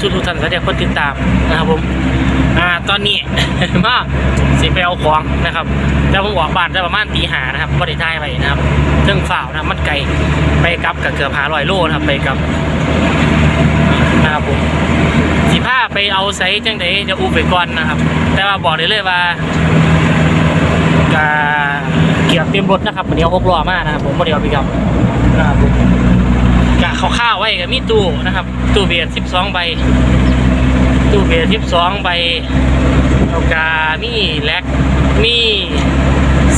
ทูบทุกท่านสวัสดีคนติดตามนะครับผมอ่าตอนนี้ มาสิไปเอาของนะครับแล้วผมออกบ้านได้ประมาณตีหานะครับบ่ได้ท่ายไปนะครับเรื่องฝ่าวนะมันไกลไปกลับกับเกือบหาร้อยโลนะครับไปกลับนะครับผมสิผ้าไปเอาไซส์จังไดเดี๋ยวอูไปก่อนนะครับ แต่ว่าบอกได้เลยว่ากาเกียวเตรียมรถนะครับวันนี้เอาหกล้อมากนะครับผมโมเดลพิกับนะครับผม ข้าวๆไว้กับมีตู้นะครับ ตู้เบียร์สิบสองใบ ตู้เบียร์สิบสองใบเอากามีแล็กมี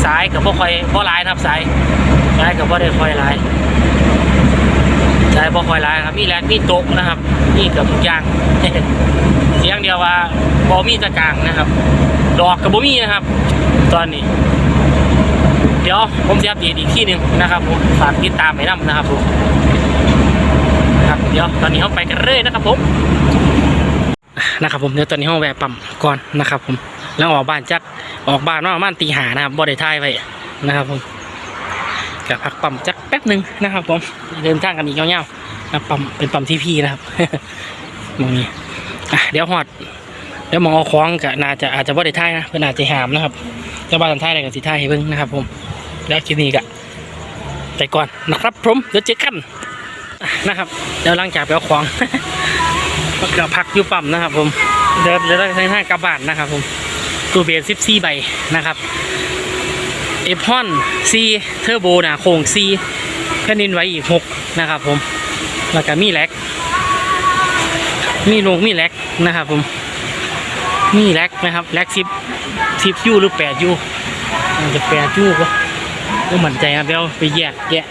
สายกับพวกคอยพวกลายนะครับสายสายกับพวกได้คอยลายสายพวกคอยลายครับมีแล็กมีโต๊ะนะครับมีกือบทุกอย่างเสียงเดียวว่าบอมีตะกางนะครับ ดอกกับบมีนะครับ ตอนนี้เดี๋ยวผมจะอัปเดตอีกที่หนึ่งนะครับผมฝากติดตามไปน้ำนะครับผม ครับเดี๋ยวตอนนี้เราไปกันเลยนะครับผมนะครับผมเดี๋ยวตอนนี้ห้องแวะปั๊มก่อนนะครับ ผมแล้วออกบ้านจักออกบ้านมาประมาณตีหานะครับบ่ได้ทายไว้นะครับผมกับพักปั๊มจักแป๊บหนึ่งนะครับผมเดินทางกันอีกยาวๆนะปั๊มเป็นปั๊มที่พี่นะครับมองนี้อ่เดี๋ยวหอดเดี๋ยวมองเอาคล้องกับน่าจะอาจจะบ่ได้ทายนะเพื่อนอาจจะหามนะครับเจ้าบ้านทำท่าอะไรกับสีท่าให้เบิ่งนะครับ ผมแล้วคลิปนี้ก็ไปก่อนนะครับผมเดี๋ยวเจอกัน นะครับ เดี๋ยวหลังจากไปเอาของก็พักอยู่ปั๊มนะครับ ผมเดี๋ยวเดี๋ยวเราจะให้กลับบ้านนะครับ ผมตัวเบียร์สิบสี่ใบนะครับเอฟฮอนซีเทอร์โบนะโครงซีแผ่นดินไหวอีกหกนะครับ ผมแล้วก็มีแล็กมีลงมีแล็กนะครับ ผมมีแล็กนะครับแล็กสิบสิบยูหรือแปดยูจะแปดยูก็ก็มั่นใจครับเดี๋ยวไปแยกแยะ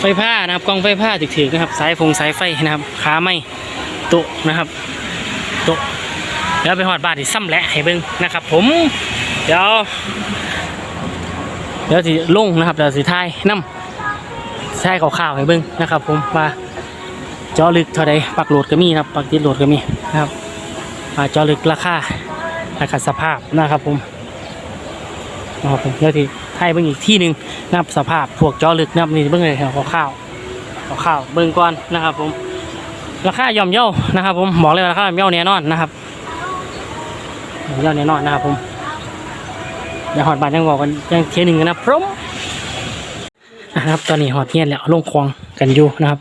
ไฟผ้านะครับกล้องไฟผ้าถึกๆนะครับ สายฟงสายไฟนะครับขาไม่โต๊ะนะครับโต๊ะแล้วไปหอดบานที่ซ้ำแหละให้เบิ่งนะครับ ผมเดี๋ยวเดี๋ยวสิลงนะครับเดี๋ยวสิท้ายน้ำใช้ข่าวๆให้เบิ่งนะครับ ผมว่าจอลึกเท่าใดปักโหลดก็มีนะครับปักติดโหลดก็มีนะครับว่าจอลึกราคานะครับสภาพนะครับผม นะครับเดี๋ยวที่ให้เบิ่งอีกที่หนึ่งนับสภาพพวกจอลึกนับนี่เบิ่งเลยครับข้าวข้าวเบิ่งก่อนนะครับ ผม ราคาย่อมเย่านะครับ ผมบอกเลยราคาย่อมเย่าแน่นอนนะครับย่อมเย่าแน่นอนนะครับผมอย่าหอดบานยังบอกกันยังเทียหนึ่งนะพร้อมนะครับ ตอนนี้หอดเงียนแล้วลงควงกันอยู่นะครับ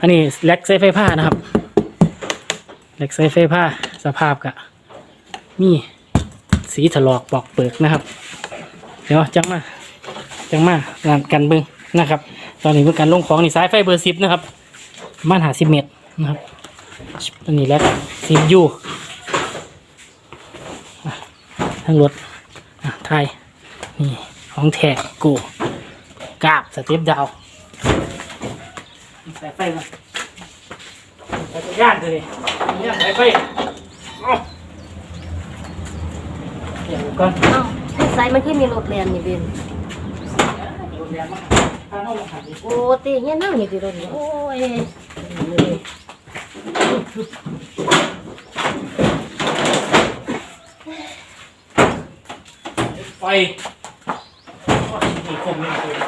อันนี้แล็กไซไฟผ้านะครับแล็กไซไฟผ้าสภาพกะมีสีถลอกปอกเปลือกนะครับ เดี๋ยวจังมาจังมางานกันเบิ้งนะครับ ตอนนี้เป็นการลงของนี่สายไฟเบอร์สิบนะครับมาณหาสิบเมตรนะครับอันนี้แล้วสิบยูทั้งรถไทยนี่ของแท็กกูกาบสเต็ปดาวสายไฟมาสายย่านเลยนี่สายไฟเอาเดี๋ยวก่อน ไซส์มันขึ้นมีรถแลนนี่เบนดูแลมาถ้าเรามาหาดิโอ้ตีเงี้ยนั่งอยู่ที่รถนี่โอ้ยไฟโอ้ยนี่คมนี่เลย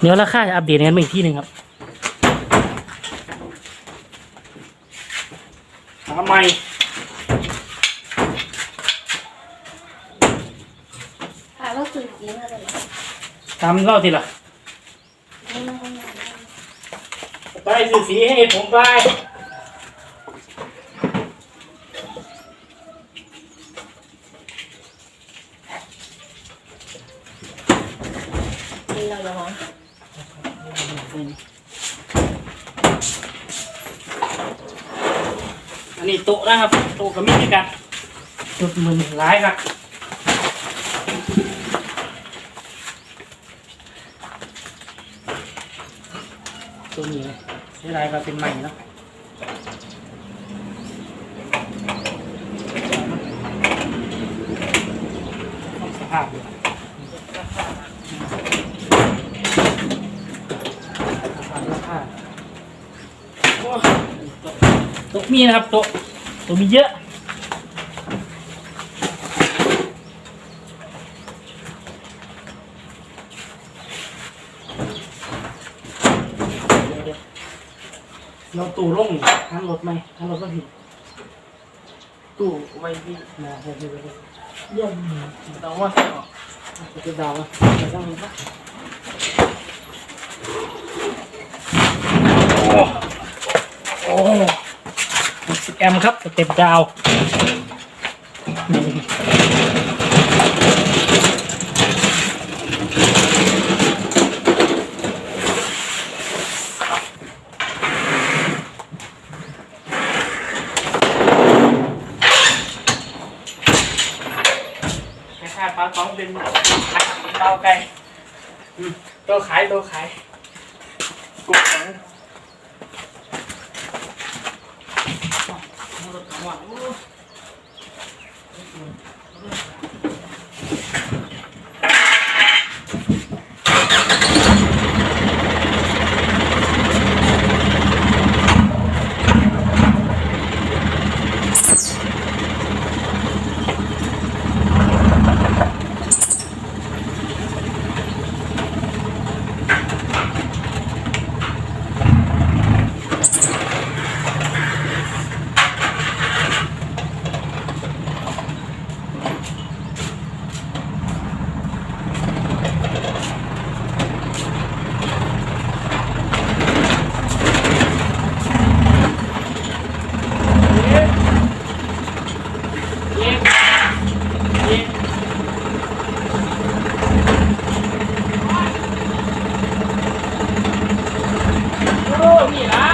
เดี๋ยวราคาจะอัปเดตกันมาอีกที่หนึ่งครับ ทำไมค่ะเราซื้อจริงอะไรทำเล่าทีละไปสื่อสีให้ผมไปนี่เราเหรอ อันนี้โต๊ะนะครับโต๊ะกับมีดด้วยกันจุดมือร้ายครับตัวนี้ใช้ลายมาเป็นใหม่เนาะสภาพอยู่ มีนะครับโต๊ะโต๊ะมีเยอะ เราตู้ร่งทันรถไหมทันรถก็ผิดตู้ไว้ที่นะใช่ใช่ใช่เยี่ยมแต่ว่าจะดาวอะจะดาวอะ แอมครับสเต็ปดาวแม่ค้าปลาของเป็นขายเตาไก่อืมตัวขายตัวขายกุ๊กของรถของหวานโอ้เย็นเย็นโอ้นี่ละ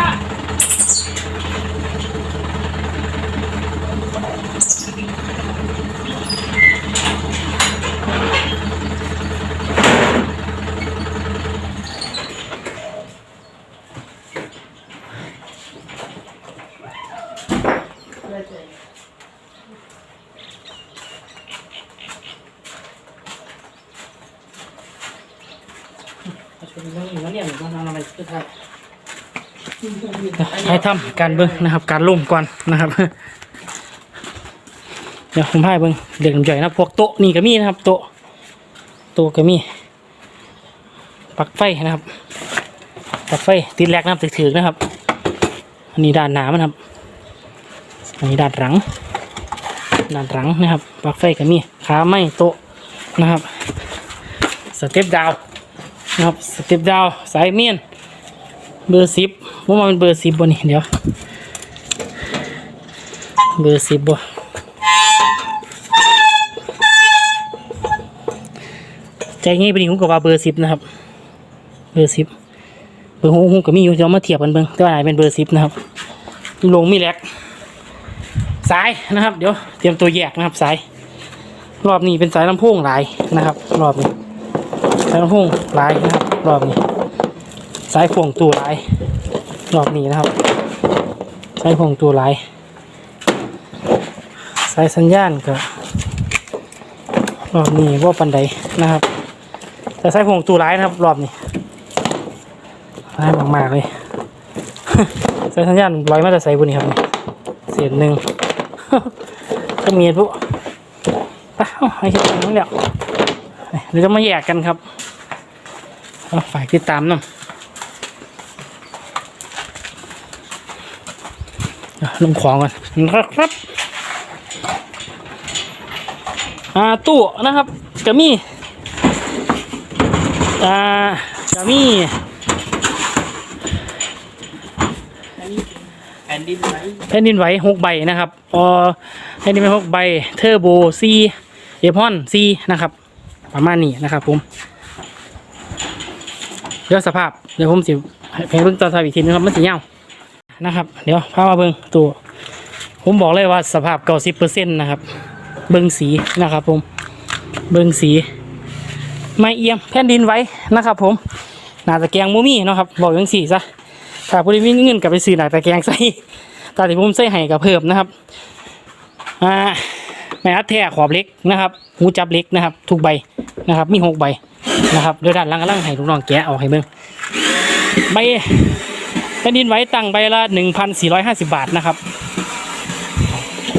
ให้ทำการเบิ้งนะครับ การล่มก่อนนะครับ เดี๋ยวผมให้เบิ้งเด็กใหญ่นะพวกโต๊ะนี่ก็มีนะครับ โต๊ะโต๊ะก็มีปลั๊กไฟนะครับปลั๊กไฟติดแรกนะครับถือๆนะครับ อันนี้ด้านหนามันครับ อันนี้ด้านหลัง ด้านหลังนะครับปลั๊กไฟก็มีขาไม้โต๊ะนะครับ สเต็ปดาวนะครับ สเต็ปดาวสายเมียน เบอร์สิบว่ามันเบอร์สิบบนนี่เดี๋ยว เบอร์สิบบ่ใจง่ายไปนี่ผมก็ว่าเบอร์สิบนะครับ เบอร์สิบเบอร์หกผมก็มีอยู่จะมาเทียบกันเบิ่งแต่ว่าไหนเป็นเบอร์สิบนะครับ ลงมีแลกสายนะครับ เดี๋ยวเตรียมตัวแยกนะครับสาย รอบนี้เป็นสายลำโพงหลายนะครับ รอบนี้สายลำโพงหลายนะครับ รอบนี้ สายพ่วงตัวลายรอบนี้นะครับ สายพ่วงตัวลายสายสัญญาณก็รอบนี้ว่าปันใดนะครับ แต่สายพ่วงตัวลายนะครับ รอบนี้ลายมากๆเลยสายสัญญาณลอยมาแต่ใส่บุนี่ครับนี่เศษหนึ่งก็มีพวกไปเอาให้คิดกันแล้วเดี๋ยวจะมาแยกกันครับฝ่ายติดตามนาะอะ ลงของก่อนนะครับอ่าตู้นะครับกะมีอ่ากะมีแผ่นดินไหวแผ่นดินไหวหกใบนะครับออแผ่นดินไหวหกใบเทอร์โบซีเอพอนซีนะครับ ประมาณนี้นะครับผมเดี๋ยวสภาพเดี๋ยวผมสิให้เบิ่งตอนสาพอีกทีนึงครับมันสิยา นะครับ เดี๋ยวพามาเบิ้งตัวผมบอกเลยว่าสภาพเก้าสิบเปอร์เซ็นต์นะครับ เบิ้งสีนะครับผม เบิ้งสี ไม่เอี่ยมแผ่นดินไว้นะครับผมหนาตะแกรงมูมี่นะครับ บอกอย่างสีซะถ้าผู้ใดมีเงินกลับไปซื้อหนาตะแกรงใส่ตาที่ผมใส่ให้กับเพิ่มนะครับอ่าแม่อัดแท้ขอบเล็กนะครับหูจับเล็กนะครับ ทุกใบนะครับ มีหกใบนะครับเดี๋ยวด้านล่างกำลังให้ลูกน้องแกะออกให้เบิ้งใบ นดินไหว้ตั้งใบละหนึ่งพันสี่ร้อยห้าสิบาทนะครับ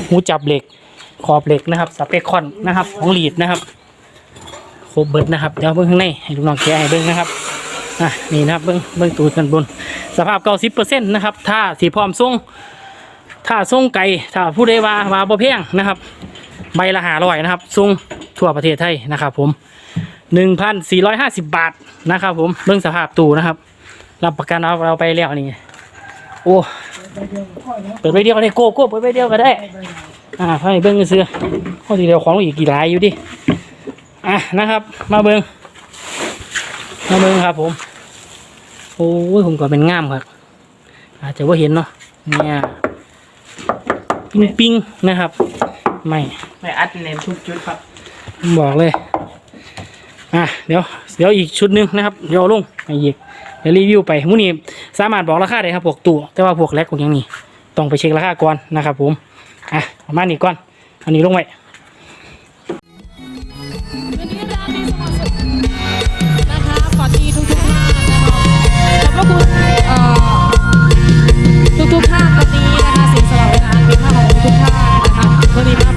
หูจับเหล็กขอบเหล็กนะครับสเปคคอนนะครับ ของลีดนะครับโครบเบิร์ดนะครับเดี๋ยวเบิ้งข้างในให้ลูกน้องแกให้เบิ้งนะครับอะนี่นะครับเบิ้งเบิ้งตูดกันบน สภาพเก้าสิบเปอร์เซ็นต์นะครับถ้าสีพร้อมส่งถ้าส่งไก่ถ้าผู้ใดว่าว่าบ่แพงนะครับ ใบละหาร้อยนะครับส่งทั่วประเทศไทยนะครับ ผมหนึ่งพันสี่ร้อยห้าสิบบาทนะครับ ผมเรื่องสภาพตู้นะครับ รับประกันเอาเราไปแล้วนี่โอ้เปิดไปเดียวก็ได้โก้โก้เปิดไปเดียวก็ได้ อ่าให้เบิ้งซื้อข้อทีเดียวของอีกกี่หลายอยู่ดิอะนะครับ มาเบิ้งมาเบิ้งครับ ผม โอ้ยผมก็เป็นง่ามครับ อาจจะว่าเห็นเนาะเนี่ยปิงปิงนะครับ ไม่ไม่อัดเน้นทุกจุดครับบอกเลย อะเดี๋ยว เดี๋ยวอีกชุดหนึงนะครับเดี๋ยวเอาลงไอ้อีก เดี๋ยวรีวิวไปมุนีสามารถบอกราคาได้ครับพวกตัวแต่ว่าพวกแลกพวกอย่างนี้ต้องไปเช็คราคาก่อนนะครับผมอะประมาณนี้ก่อนอันนี้ลงไว้ทุกๆภาคตอนนี้นะคะสีสว่างงานมีภาคของทุกภาคนะคะวันนี้มา